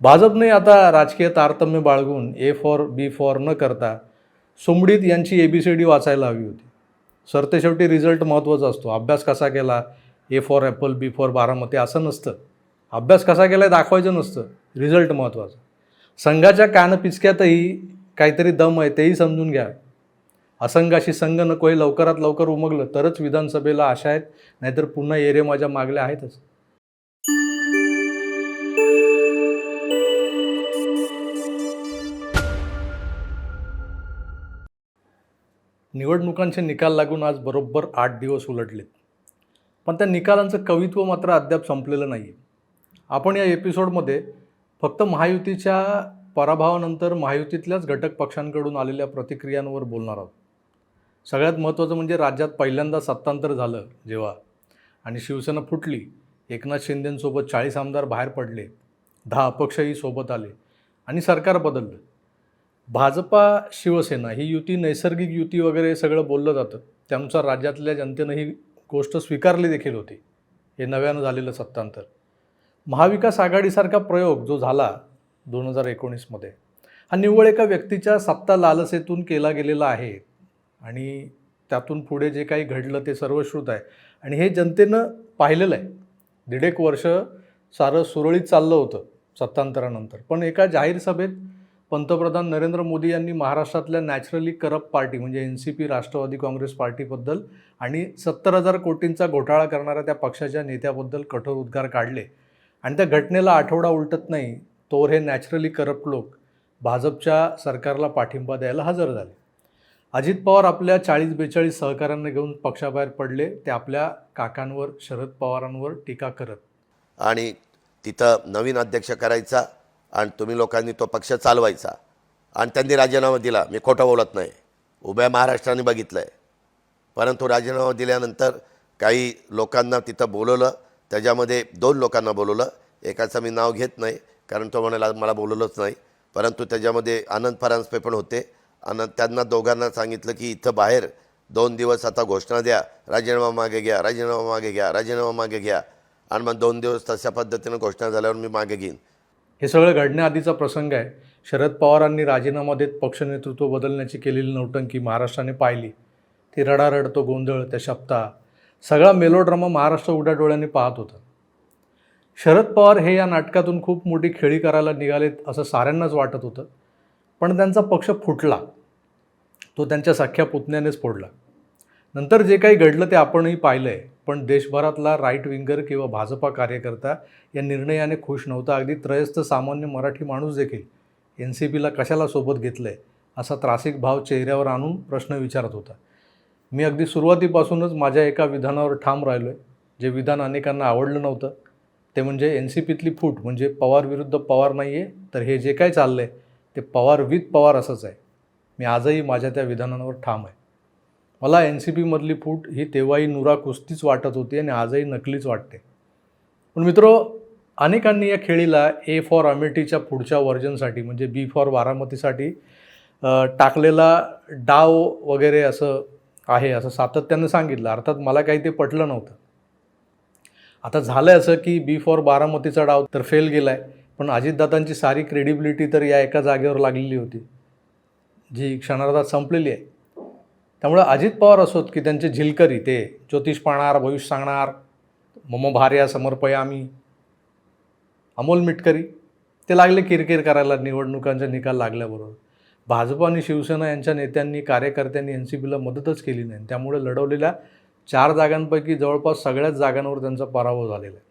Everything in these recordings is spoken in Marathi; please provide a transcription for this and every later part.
भाजपने आता राजकीय तारतम्य बाळगून ए फॉर बी फॉर न करता सुमडीत यांची ए बी सी डी वाचायला हवी होती. सरते शेवटी रिझल्ट महत्त्वाचा असतो. अभ्यास कसा केला? A for apple B for Baramati असं नसतं. अभ्यास कसा केला दाखवायचं नसतं. रिझल्ट महत्त्वाचा. संघाच्या कानपिचक्यातही काहीतरी दम आहे तेही समजून घ्या. असंघाशी संघ नको हे लवकरात लवकर उमगलं तरच विधानसभेला आशा आहेत नाहीतर पुन्हा एरे माझ्या मागल्या आहेतच. निवडणुकांचे निकाल लागून आज बरोबर आठ दिवस उलटलेत. पण त्या निकालांचं कवित्व मात्र अद्याप संपलेलं नाही आहे आपण या एपिसोडमध्ये फक्त महायुतीच्या पराभवानंतर महायुतीतल्याच घटक पक्षांकडून आलेल्या प्रतिक्रियांवर बोलणार आहोत. सगळ्यात महत्त्वाचं म्हणजे राज्यात पहिल्यांदा सत्तांतर झालं जेव्हा आणि शिवसेना फुटली एकनाथ शिंदेंसोबत चाळीस आमदार बाहेर पडले दहा अपक्षही सोबत आले आणि सरकार बदललं. भाजपा शिवसेना ही युती नैसर्गिक युती वगैरे सगळं बोललं जातं. त्यानुसार राज्यातल्या जनतेनं ही गोष्ट स्वीकारली देखील होती. हे नव्यानं झालेलं सत्तांतर. महाविकास आघाडीसारखा प्रयोग जो झाला दोन हजार एकोणीसमध्ये हा निव्वळ एका व्यक्तीच्या सत्ता लालसेतून केला गेलेला आहे आणि त्यातून पुढे जे काही घडलं ते सर्वश्रुत आहे. आणि हे जनतेनं पाहिलेलं आहे. दीड एक वर्ष सारं सुरळीत चाललं होतं सत्तांतरानंतर. पण एका जाहीर सभेत पंतप्रधान नरेंद्र मोदी यांनी महाराष्ट्रातल्या नॅचरली करप्ट पार्टी म्हणजे N C P Rashtravadi Congress पार्टीबद्दल आणि सत्तर हजार कोटींचा घोटाळा करणाऱ्या त्या पक्षाच्या नेत्याबद्दल कठोर उद्गार काढले. आणि त्या घटनेला आठवडा उलटत नाही तोर हे नॅचरली करप्ट लोक भाजपच्या सरकारला पाठिंबा द्यायला हजर झाले. अजित पवार आपल्या चाळीस बेचाळीस सहकाऱ्यांना घेऊन पक्षाबाहेर पडले ते आपल्या काकांवर शरद पवारांवर टीका करत. आणि तिथं नवीन अध्यक्ष करायचा आणि तुम्ही लोकांनी तो पक्ष चालवायचा. आणि त्यांनी राजीनामा दिला. मी खोटं बोलत नाही. उभ्या महाराष्ट्राने बघितलं आहे परंतु राजीनामा दिल्यानंतर काही लोकांना तिथं बोलवलं. त्याच्यामध्ये दोन लोकांना बोलवलं. एकाचं मी नाव घेत नाही. कारण तो म्हणाला मला बोलवलंच नाही. परंतु त्याच्यामध्ये आनंद परांजपे पण होते. आणि त्यांना दोघांना सांगितलं की इथं बाहेर दोन दिवस आता घोषणा द्या. राजीनामा मागे घ्या. राजीनामा मागे घ्या. राजीनामा मागे घ्या. आणि मग दोन दिवस तशा पद्धतीनं घोषणा झाल्यावर मी मागे घेईन. हे सगळं घडण्याआधीचा प्रसंग आहे. शरद पवारांनी राजीनामा देत पक्षनेतृत्व बदलण्याची केलेली नौटंकी महाराष्ट्राने पाहिली. ती रडारड तो गोंधळ त्या शब्दा. सगळा मेलोड्रामा महाराष्ट्र उड्या डोळ्यांनी पाहत होता. शरद पवार हे या नाटकातून खूप मोठी खेळी करायला निघालेत असं साऱ्यांनाच वाटत होतं. पण त्यांचा पक्ष फुटला. तो त्यांच्या सख्या पुतण्यानेच फोडला. नंतर जे काही घडलं ते आपणही पाहिलं आहे पण देशभरातला राईट विंगर किंवा भाजपा कार्यकर्ता या निर्णयाने खुश नव्हता. अगदी त्रयस्थ सामान्य मराठी माणूस देखील एन सी पीला कशाला सोबत घेतलं आहे असा त्रासिक भाव चेहऱ्यावर आणून प्रश्न विचारत होता. मी अगदी सुरुवातीपासूनच माझ्या एका विधानावर ठाम राहिलो आहे जे विधान अनेकांना आवडलं नव्हतं. ते म्हणजे एन सी पीतली फूट म्हणजे पवार विरुद्ध पवार नाही आहे तर हे जे काय चाललं आहे ते पवार विथ पवार असंच आहे. मी आजही माझ्या त्या विधानांवर ठाम आहे. मला एन सी पीमधली फूट ही तेव्हाही नुरा कुस्तीच वाटत होती आणि आजही नकलीच वाटते. पण मित्र अनेकांनी या खेळीला ए फॉर अमेठीच्या पुढच्या व्हर्जनसाठी म्हणजे बी फॉर बारामतीसाठी टाकलेला डाव वगैरे असं आहे असं सातत्यानं सांगितलं. अर्थात मला काही ते पटलं नव्हतं. आता झालं असं की बी फॉर बारामतीचा डाव तर फेल गेला आहे पण अजितदादांची सारी क्रेडिबिलिटी तर या एका जागेवर लागलेली होती जी क्षणार्धात संपलेली आहे. त्यामुळे अजित पवार असोत की त्यांचे झिलकरी ते ज्योतिष पाहणार भविष्य सांगणार मम भार्या समर्पयामी अमोल मिटकरी ते लागले किरकिर करायला निवडणुकांचा निकाल लागल्याबरोबर. भाजप आणि शिवसेना यांच्या नेत्यांनी कार्यकर्त्यांनी एन सी पीला मदतच केली नाही. त्यामुळे लढवलेल्या चार जागांपैकी जवळपास सगळ्याच जागांवर त्यांचा पराभव झालेला आहे.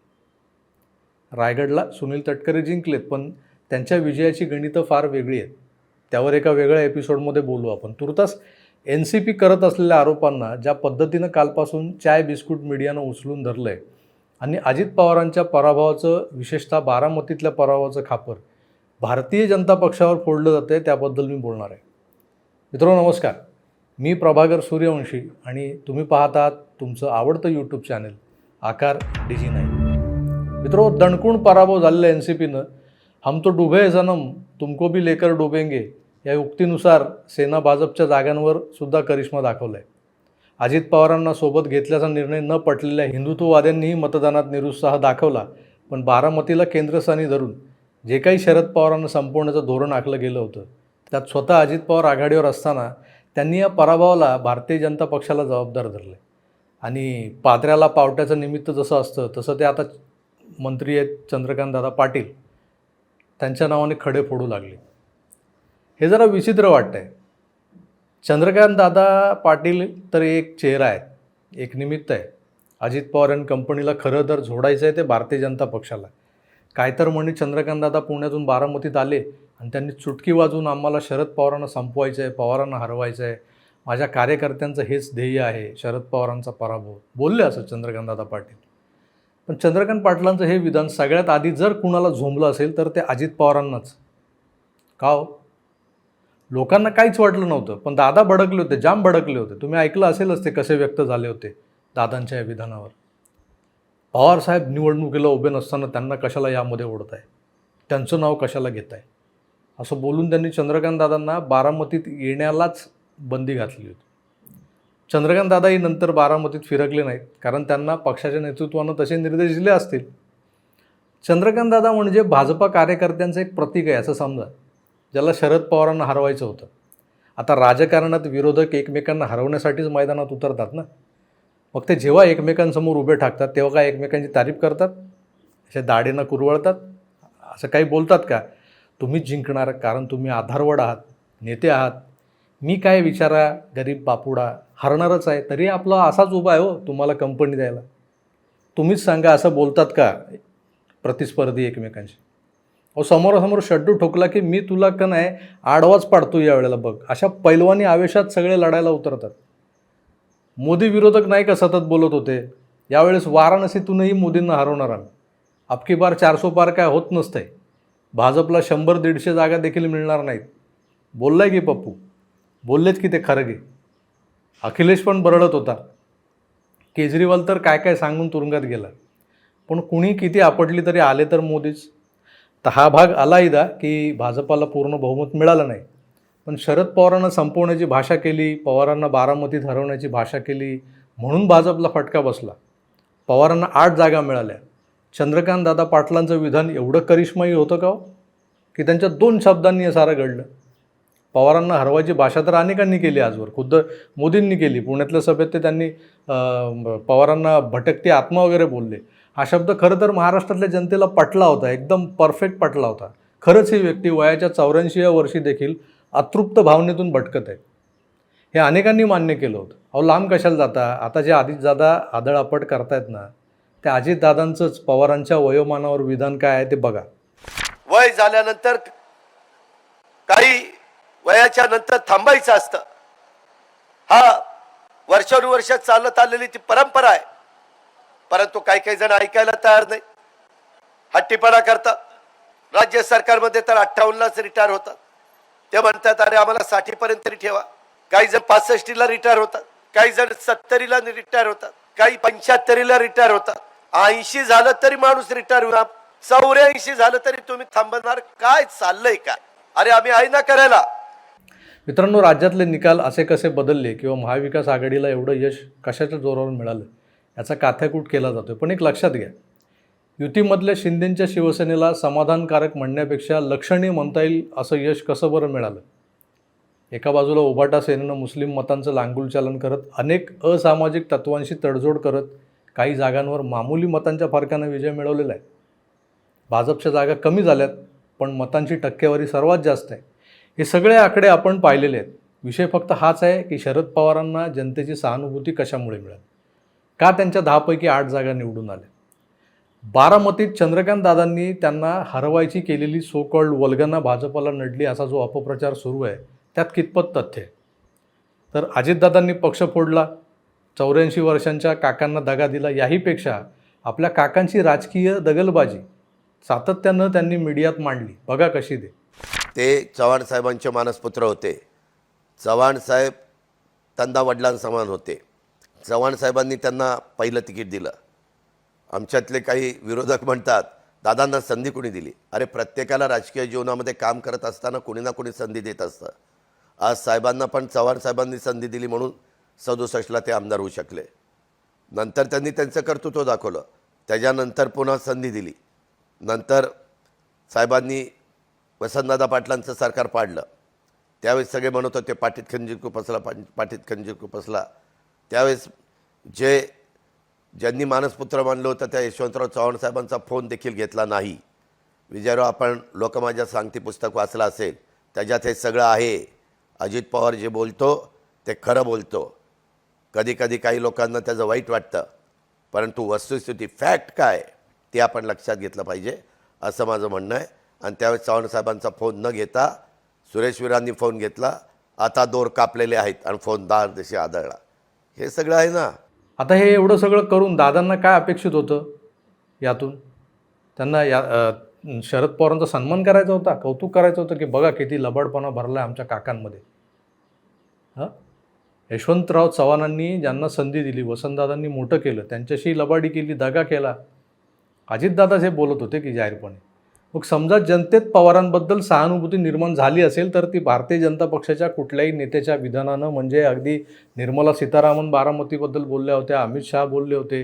रायगडला सुनील तटकरे जिंकलेत पण त्यांच्या विजयाची गणितं फार वेगळी आहेत. त्यावर एका वेगळ्या एपिसोडमध्ये बोलू आपण. तुर्तास एन सी पी करत असलेल्या आरोपांना ज्या पद्धतीनं कालपासून चाय बिस्कुट मीडियानं उचलून धरलं आहे आणि अजित पवारांच्या पराभवाचं विशेषतः बारामतीतल्या पराभवाचं खापर भारतीय जनता पक्षावर फोडलं जातं आहे त्याबद्दल मी बोलणार आहे. मित्रांनो नमस्कार. मी प्रभाकर सूर्यवंशी आणि तुम्ही पाहतात तुमचं आवडतं यूट्यूब चॅनल आकार डिजी नाही मित्रो दणकून पराभव झालेला एन सी पीनं हम तो डुबे जनम तुमको भी लेकर डुबेंगे. या युक्तीनुसार सेना भाजपच्या जागांवर सुद्धा करिश्मा दाखवला आहे अजित पवारांना सोबत घेतल्याचा निर्णय न पटलेल्या हिंदुत्ववाद्यांनीही मतदानात निरुत्साह दाखवला पण बारामतीला केंद्रस्थानी धरून जे काही शरद पवारांना संपवण्याचं धोरण आखलं गेलं होतं त्यात स्वतः अजित पवार आघाडीवर असताना त्यांनी या पराभवाला भारतीय जनता पक्षाला जबाबदार धरले. आणि पात्र्याला पावट्याचं निमित्त जसं असतं तसं ते आता मंत्री आहेत चंद्रकांतदादा पाटील. त्यांच्या नावाने खडे फोडू लागले. हे जरा विचित्र वाटतं आहे चंद्रकांत दादा पाटील तर एक चेहरा आहे एक निमित्त आहे. अजित पवार आणि कंपनीला खरं तर झोडायचं आहे ते भारतीय जनता पक्षाला. काय तर म्हणे चंद्रकांतदादा पुण्यातून बारामतीत आले आणि त्यांनी चुटकी वाजवून आम्हाला शरद पवारांना संपवायचं आहे पवारांना हरवायचं आहे माझ्या कार्यकर्त्यांचं हेच ध्येय आहे शरद पवारांचा पराभव. बोलले असं चंद्रकांतदादा पाटील. पण चंद्रकांत पाटलांचं हे विधान सगळ्यात आधी जर कुणाला झोंबलं असेल तर ते अजित पवारांनाच. का हो? लोकांना काहीच वाटलं नव्हतं पण दादा भडकले होते जाम भडकले होते. तुम्ही ऐकलं असेलच ते कसे व्यक्त झाले होते दादांच्या या विधानावर. पवारसाहेब निवडणुकीला उभे नसताना त्यांना कशाला यामध्ये ओढताय? त्यांचं नाव कशाला घेताय? असं बोलून त्यांनी चंद्रकांत दादांना बारामतीत येण्यालाच बंदी घातली होती. चंद्रकांत दादाही नंतर बारामतीत फिरकले नाहीत कारण त्यांना पक्षाच्या नेतृत्वानं तसे निर्देश दिले असतील. चंद्रकांत दादा म्हणजे भाजपा कार्यकर्त्यांचं एक प्रतीक आहे असं समजा. ज्याला शरद पवारांना हरवायचं होतं. आता राजकारणात विरोधक एकमेकांना हरवण्यासाठीच मैदानात उतरतात ना? मग ते जेव्हा एकमेकांसमोर उभे टाकतात तेव्हा काय एकमेकांची तारीफ करतात? असे दाढेनं कुरवळतात? असं काही बोलतात का? तुम्हीच जिंकणार कारण तुम्ही आधारवड आहात नेते आहात. मी काय विचारा गरीब बापुडा हरणारच आहे तरी आपला असाच उभा आहे हो तुम्हाला कंपनी द्यायला. तुम्हीच सांगा असं बोलतात का? प्रतिस्पर्धी एकमेकांशी. अहो समोरासमोर शड्डू ठोकला की मी तुला का नाही आडवाच पाडतो यावेळेला बघ. अशा पैलवानी आवेशात सगळे लढायला उतरतात. मोदी विरोधक नाही का सतत बोलत होते? यावेळेस वाराणसीतूनही मोदींना हरवणार आम्ही. अबकी बार चारसो पार काय होत नसतंय. भाजपला शंभर दीडशे जागा देखील मिळणार नाहीत. बोललाय की पप्पू? बोललेच की ते खरगे अखिलेश पण बरळत होता. केजरीवाल तर काय काय सांगून तुरुंगात गेला. पण कुणी किती आपटली तरी आले तर मोदीच. तर हा भाग आला इदा की भाजपाला पूर्ण बहुमत मिळालं नाही. पण शरद पवारांना संपवण्याची भाषा केली पवारांना बारामतीत हरवण्याची भाषा केली म्हणून भाजपला फटका बसला. पवारांना आठ जागा मिळाल्या. चंद्रकांत दादा पाटलांचं विधान एवढं करिश्माई होतं का हो? की त्यांच्या दोन शब्दांनी हे सारं घडलं. पवारांना हरवायची भाषा तर अनेकांनी केली आजवर. खुद्द मोदींनी केली. पुण्यातल्या सभेत ते त्यांनी पवारांना भटकती आत्मा वगैरे बोलले. हा शब्द खरं तर महाराष्ट्रातल्या जनतेला पटला होता एकदम परफेक्ट पटला होता. खरंच ही व्यक्ती वयाच्या चौऱ्याऐंशी वर्षी देखील अतृप्त भावनेतून भटकत आहे. हे अनेकांनी मान्य केलं होतं. अहो लांब कशाला जाता? आता जे आदित दादा आदळआपट करतायत ना त्या अजितदादांचंच पवारांच्या वयोमानावर विधान काय आहे ते बघा. वय झाल्यानंतर काही वयाच्या नंतर थांबायचं असतं. हा वर्षानुवर्ष चालत आलेली ती परंपरा आहे. परंतु काही काही जण ऐकायला तयार नाही. हट्टीपणा करतात. राज्य सरकारमध्ये तर अठ्ठावन्नलाच रिटायर होतात. ते म्हणतात अरे आम्हाला साठीपर्यंत तरी ठेवा. काही जण पासष्टीला रिटायर होतात. काही जण सत्तरीला रिटायर होतात. काही पंच्याहत्तरीला रिटायर होतात. ऐंशी झालं तरी माणूस रिटायर होणार. चौऱ्याऐंशी झालं तरी तुम्ही थांबणार. काय चाललंय काय? अरे आम्ही आहे ना करायला. मित्रांनो राज्यातले निकाल असे कसे बदलले किंवा महाविकास आघाडीला एवढं यश कशाच्या जोरावर मिळालं? याचा काथ्याकूट केला जातो पण एक लक्षात घ्या युतीमधल्या शिंदेंच्या शिवसेनेला समाधानकारक म्हणण्यापेक्षा लक्षणीय म्हणता येईल असं यश कसं बरं मिळालं? एका बाजूला उभाटा सेनेनं मुस्लिम मतांचं लांगुलचालन करत अनेक असामाजिक तत्वांशी तडजोड करत काही जागांवर मामूली मतांच्या फरकानं विजय मिळवलेला आहे. भाजपच्या जागा कमी झाल्यात पण मतांची टक्केवारी सर्वात जास्त आहे. हे सगळे आकडे आपण पाहिलेले आहेत. विषय फक्त हाच आहे की शरद पवारांना जनतेची सहानुभूती कशामुळे मिळाली? का त्यांच्या दहापैकी आठ जागा निवडून आल्या? बारामतीत चंद्रकांत दादांनी त्यांना हरवायची केलेली सो कॉल्ड वल्गना भाजपला नडली असा जो अपप्रचार सुरू आहे त्यात कितपत तथ्य आहे? तर अजितदादांनी पक्ष फोडला चौऱ्याऐंशी वर्षांच्या काकांना दगा दिला याहीपेक्षा आपल्या काकांची राजकीय दगलबाजी सातत्यानं त्यांनी मीडियात मांडली. बघा कशी दे. ते चव्हाण साहेबांचे मानसपुत्र होते. चव्हाण साहेब त्यांना वडिलांसमान होते. चव्हाण साहेबांनी त्यांना पहिलं तिकीट दिलं. आमच्यातले काही विरोधक म्हणतात दादांना संधी कोणी दिली? अरे प्रत्येकाला राजकीय जीवनामध्ये काम करत असताना कोणी ना कोणी संधी देत असतं. आज साहेबांना पण चव्हाण साहेबांनी संधी दिली म्हणून सदुसष्टला ते आमदार होऊ शकले. नंतर त्यांनी त्यांचं कर्तृत्व दाखवलं. त्याच्यानंतर पुन्हा संधी दिली. नंतर साहेबांनी वसंतदादा पाटलांचं सरकार पाडलं. त्यावेळेस सगळे म्हणत होते पाठीत खंजीर खुपसला पा पाठीत खंजीर खुपसला त्यावेळेस जे ज्यांनी मानसपुत्र मानलं होतं त्या यशवंतराव चव्हाण साहेबांचा फोन देखील घेतला नाही. विजयराव आपण लोकमान्य सांगती पुस्तक वाचलं असेल त्याच्यात हे सगळं आहे. अजित पवार जे बोलतो ते खरं बोलतो. कधी कधी काही लोकांना त्याचं वाईट वाटतं परंतु वस्तुस्थिती फॅक्ट काय ते आपण लक्षात घेतलं पाहिजे असं माझं म्हणणं आहे. आणि त्यावेळेस चव्हाण साहेबांचा फोन न घेता सुरेश वीरांनी फोन घेतला. आता दोर कापलेले आहेत आणि फोन दार दिवशी आदळला. हे सगळं आहे ना. आता हे एवढं सगळं करून दादांना काय अपेक्षित होतं यातून? त्यांना या अ, शरद पवारांचा सन्मान करायचा होता कौतुक करायचं होतं की बघा किती लबाडपणा भरला आहे आमच्या काकांमध्ये. हां? यशवंतराव चव्हाणांनी ज्यांना संधी दिली वसंतदादांनी मोठं केलं त्यांच्याशी लबाडी केली दगा केला. अजितदादाच हे बोलत होते की जाहीरपणे. मग समजा जनतेत पवारांबद्दल सहानुभूती निर्माण झाली असेल तर ती भारतीय जनता पक्षाच्या कुठल्याही नेत्याच्या विधानानं म्हणजे अगदी निर्मला सीतारामन बारामतीबद्दल बोलल्या होत्या अमित शहा बोलले होते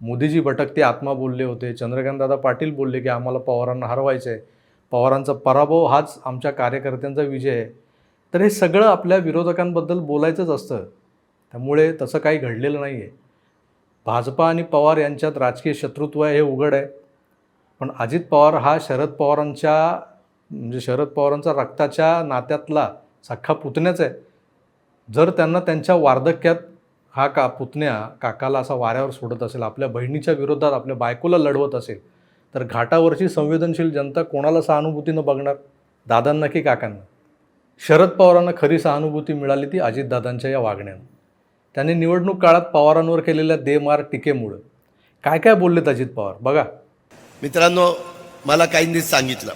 मोदीजी भटकते आत्मा बोलले होते चंद्रकांतदादा पाटील बोलले की आम्हाला पवारांना हरवायचं आहे पवारांचा पराभव हाच आमच्या कार्यकर्त्यांचा विजय आहे. तर हे सगळं आपल्या विरोधकांबद्दल बोलायचंच असतं. त्यामुळे तसं काही घडलेलं नाही आहे भाजपा आणि पवार यांच्यात राजकीय शत्रुत्व आहे हे उघड आहे. पण अजित पवार हा शरद पवारांच्या म्हणजे शरद पवारांचा रक्ताच्या नात्यातला सख्खा पुतण्याच आहे. जर त्यांना त्यांच्या वार्धक्यात हा का पुतण्या काकाला असा वाऱ्यावर सोडत असेल आपल्या बहिणीच्या विरोधात आपल्या बायकोला लढवत असेल तर घाटावरची संवेदनशील जनता कोणाला सहानुभूतीनं बघणार? दादांना की काकांना? शरद पवारांना खरी सहानुभूती मिळाली ती अजितदादांच्या या वागण्यानं. त्यांनी निवडणूक काळात पवारांवर केलेल्या देमार टीकेमुळं. काय काय बोललेत अजित पवार? बघा. मित्रांनो मला काहींनी सांगितलं.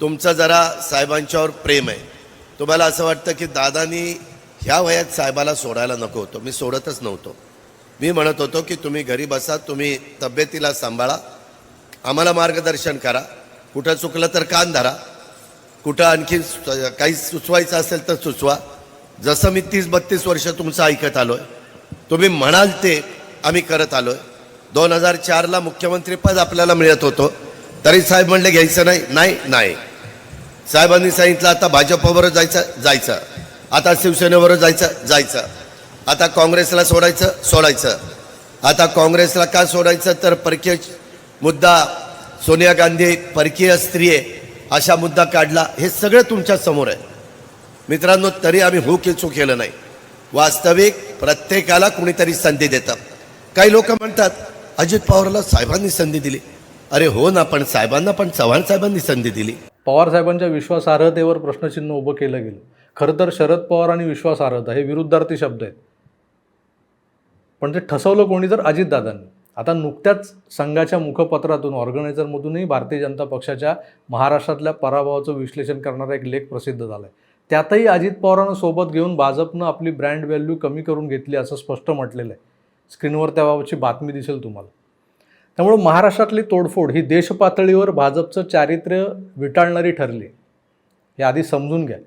तुमचं जरा साहेबांच्यावर प्रेम आहे. तुम्हाला असं वाटतं की दादानी ह्या वयात साहेबाला सोडायला नको होतो. मी सोडतच नव्हतो. मी म्हणत होतो की तुम्ही घरी बसा तुम्ही तब्येतीला सांभाळा. आम्हाला मार्गदर्शन करा. कुठं चुकलं तर कान धरा. कुठं आणखी काही सुचवायचं असेल तर सुचवा. जसं मी तीस बत्तीस वर्ष तुमचं ऐकत आलो आहे तुम्ही म्हणाल ते आम्ही करत आलो आहे दोन हजार चारला मुख्यमंत्रीपद आपल्याला मिळत होतं. तरी साहेब म्हणले घ्यायचं नाही. नाही नाही. साहेबांनी सांगितलं आता भाजपवर जायचं जायचं. आता शिवसेनेवर जायचं जायचं. आता काँग्रेसला सोडायचं सोडायचं. आता काँग्रेसला का सोडायचं? तर परकीय मुद्दा सोनिया गांधी परकीय स्त्रिये अशा मुद्दा काढला. हे सगळं तुमच्यासमोर आहे. मित्रांनो तरी आम्ही हो किचू केलं नाही. वास्तविक प्रत्येकाला कुणीतरी संधी देतं. काही लोक म्हणतात अजित पवारला साहेबांनी संधी दिली. अरे हो ना पण साहेबांना पण चव्हाण साहेबांनी संधी दिली. पवार साहेबांच्या विश्वासार्हतेवर प्रश्नचिन्ह उभं केलं गेलं. खरं तर शरद पवार आणि विश्वासार्हता हे विरुद्धार्थी शब्द आहेत. पण ते ठसवलं कोणी तर अजितदादांनी. आता नुकत्याच संघाच्या मुखपत्रातून ऑर्गनायझरमधूनही भारतीय जनता पक्षाच्या महाराष्ट्रातल्या पराभवाचं विश्लेषण करणारा एक लेख प्रसिद्ध झाला आहे त्यातही अजित पवारांना सोबत घेऊन भाजपनं आपली ब्रँड व्हॅल्यू कमी करून घेतली असं स्पष्ट म्हटलेलं आहे. स्क्रीनवर त्याबाबतची बातमी दिसेल तुम्हाला. त्यामुळं महाराष्ट्रातली तोडफोड ही देशपातळीवर भाजपचं चारित्र्य विटाळणारी ठरली. हे आधी समजून घ्या.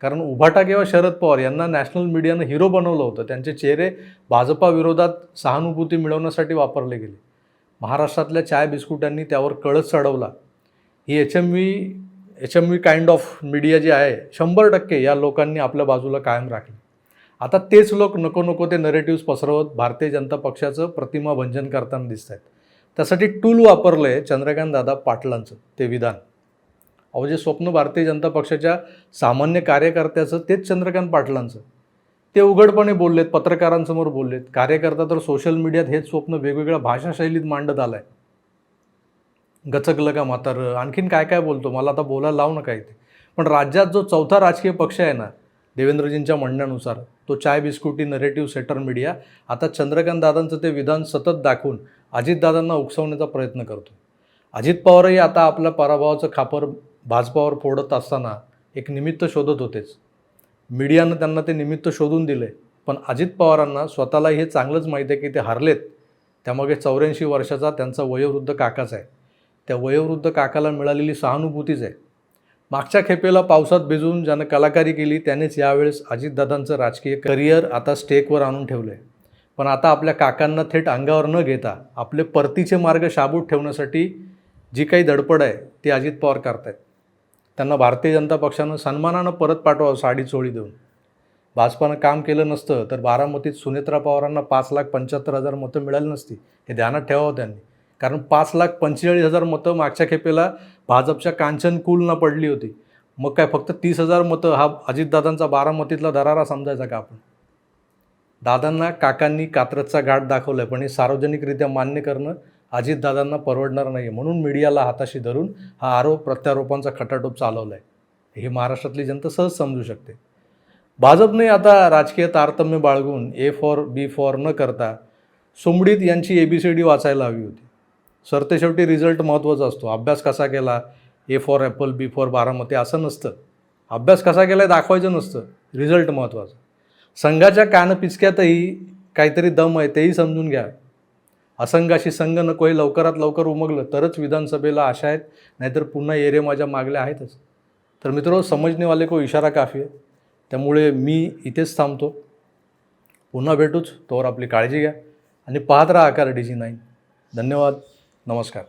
कारण उभाटा किंवा शरद पवार यांना नॅशनल मीडियानं हिरो बनवलं होतं. त्यांचे चेहरे भाजपाविरोधात सहानुभूती मिळवण्यासाठी वापरले गेले. महाराष्ट्रातल्या चाय बिस्कुटांनी त्यावर कळस चढवला. ही H M V H M V kind of media जी आहे शंभर टक्के या लोकांनी आपल्या बाजूला कायम राखली. आता तेच लोक नको नको ते नरेटिव्स पसरवत भारतीय जनता पक्षाचं प्रतिमा भंजन करताना दिसत आहेत त्यासाठी टूल वापरलं आहे चंद्रकांत दादा पाटलांचं ते विधान. अहो जे स्वप्न भारतीय जनता पक्षाच्या सामान्य कार्यकर्त्याचं तेच चंद्रकांत पाटलांचं. ते उघडपणे बोललेत पत्रकारांसमोर बोललेत. कार्यकर्ता तर सोशल मीडियात हेच स्वप्न वेगवेगळ्या भाषाशैलीत मांडत आलं आहे गचकलं का म्हातारं? आणखीन काय काय बोलतो? मला आता बोलायला लावू नका इथे. पण राज्यात जो चौथा राजकीय पक्ष आहे ना देवेंद्रजींच्या म्हणण्यानुसार तो चाय बिस्कुटी नरेटिव्ह सेटर मीडिया आता चंद्रकांत दादांचं ते विधान सतत दाखवून अजितदादांना उकसवण्याचा प्रयत्न करतो. अजित पवारही आता आपल्या पराभवाचं खापर भाजपावर फोडत असताना एक निमित्त शोधत होतेच. मीडियानं त्यांना ते निमित्त शोधून दिले पण अजित पवारांना स्वतःला हे चांगलंच माहीत आहे की ते हरलेत. त्यामागे चौऱ्याऐंशी वर्षाचा त्यांचा वयोवृद्ध काकाच आहे. त्या वयोवृद्ध काकाला मिळालेली सहानुभूतीच आहे. मागच्या खेपेला पावसात भिजून ज्यानं कलाकारी केली त्यानेच यावेळेस अजितदादांचं राजकीय करिअर आता स्टेकवर आणून ठेवलं आहे पण आता आपल्या काकांना थेट अंगावर न घेता आपले परतीचे मार्ग शाबूत ठेवण्यासाठी जी काही धडपड आहे ती अजित पवार करतायत. त्यांना भारतीय जनता पक्षानं सन्मानानं परत पाठवावं साडी चोळी देऊन. भाजपानं काम केलं नसतं तर बारामतीत सुनेत्रा पवारांना पाच लाख पंच्याहत्तर हजार मतं मिळाली नसती हे ध्यानात ठेवावं त्यांनी. कारण पाच लाख पंचेचाळीस हजार मतं मागच्या खेपेला भाजपच्या कांचन कुलनं पडली होती. मग काय फक्त तीस हजार मतं हा अजितदादांचा बारामतीतला दरारा समजायचा का आपण? दादांना काकांनी कात्रजचा घाट दाखवला आहे पण हे सार्वजनिकरित्या मान्य करणं अजितदादांना परवडणार नाही म्हणून मीडियाला हाताशी धरून हा आरोप प्रत्यारोपांचा खटाटोप चालवला आहे हे महाराष्ट्रातली जनता सहज समजू शकते. भाजपने आता राजकीय तारतम्य बाळगून ए फॉर बी फॉर न करता सुमडीत यांची ए बी सी डी वाचायला हवी होती. सरते शेवटी रिझल्ट महत्त्वाचा असतो. अभ्यास कसा केला? A for apple B for Baramati असं नसतं. अभ्यास कसा केला आहे दाखवायचं नसतं. रिझल्ट महत्त्वाचा संघाच्या कानपिचक्यातही काहीतरी दम आहे तेही समजून घ्या. असंघाशी संघ नको हे लवकरात लवकर उमगलं तरच विधानसभेला आशा आहेत नाहीतर पुन्हा एरे माझ्या मागल्या आहेतच. तर मित्रो समजणेवाले को इशारा काफी आहे. त्यामुळे मी इथेच थांबतो. पुन्हा भेटूच तोवर आपली काळजी घ्या. आणि पाहत राहा आकार डी जी नाईन धन्यवाद. नमस्कार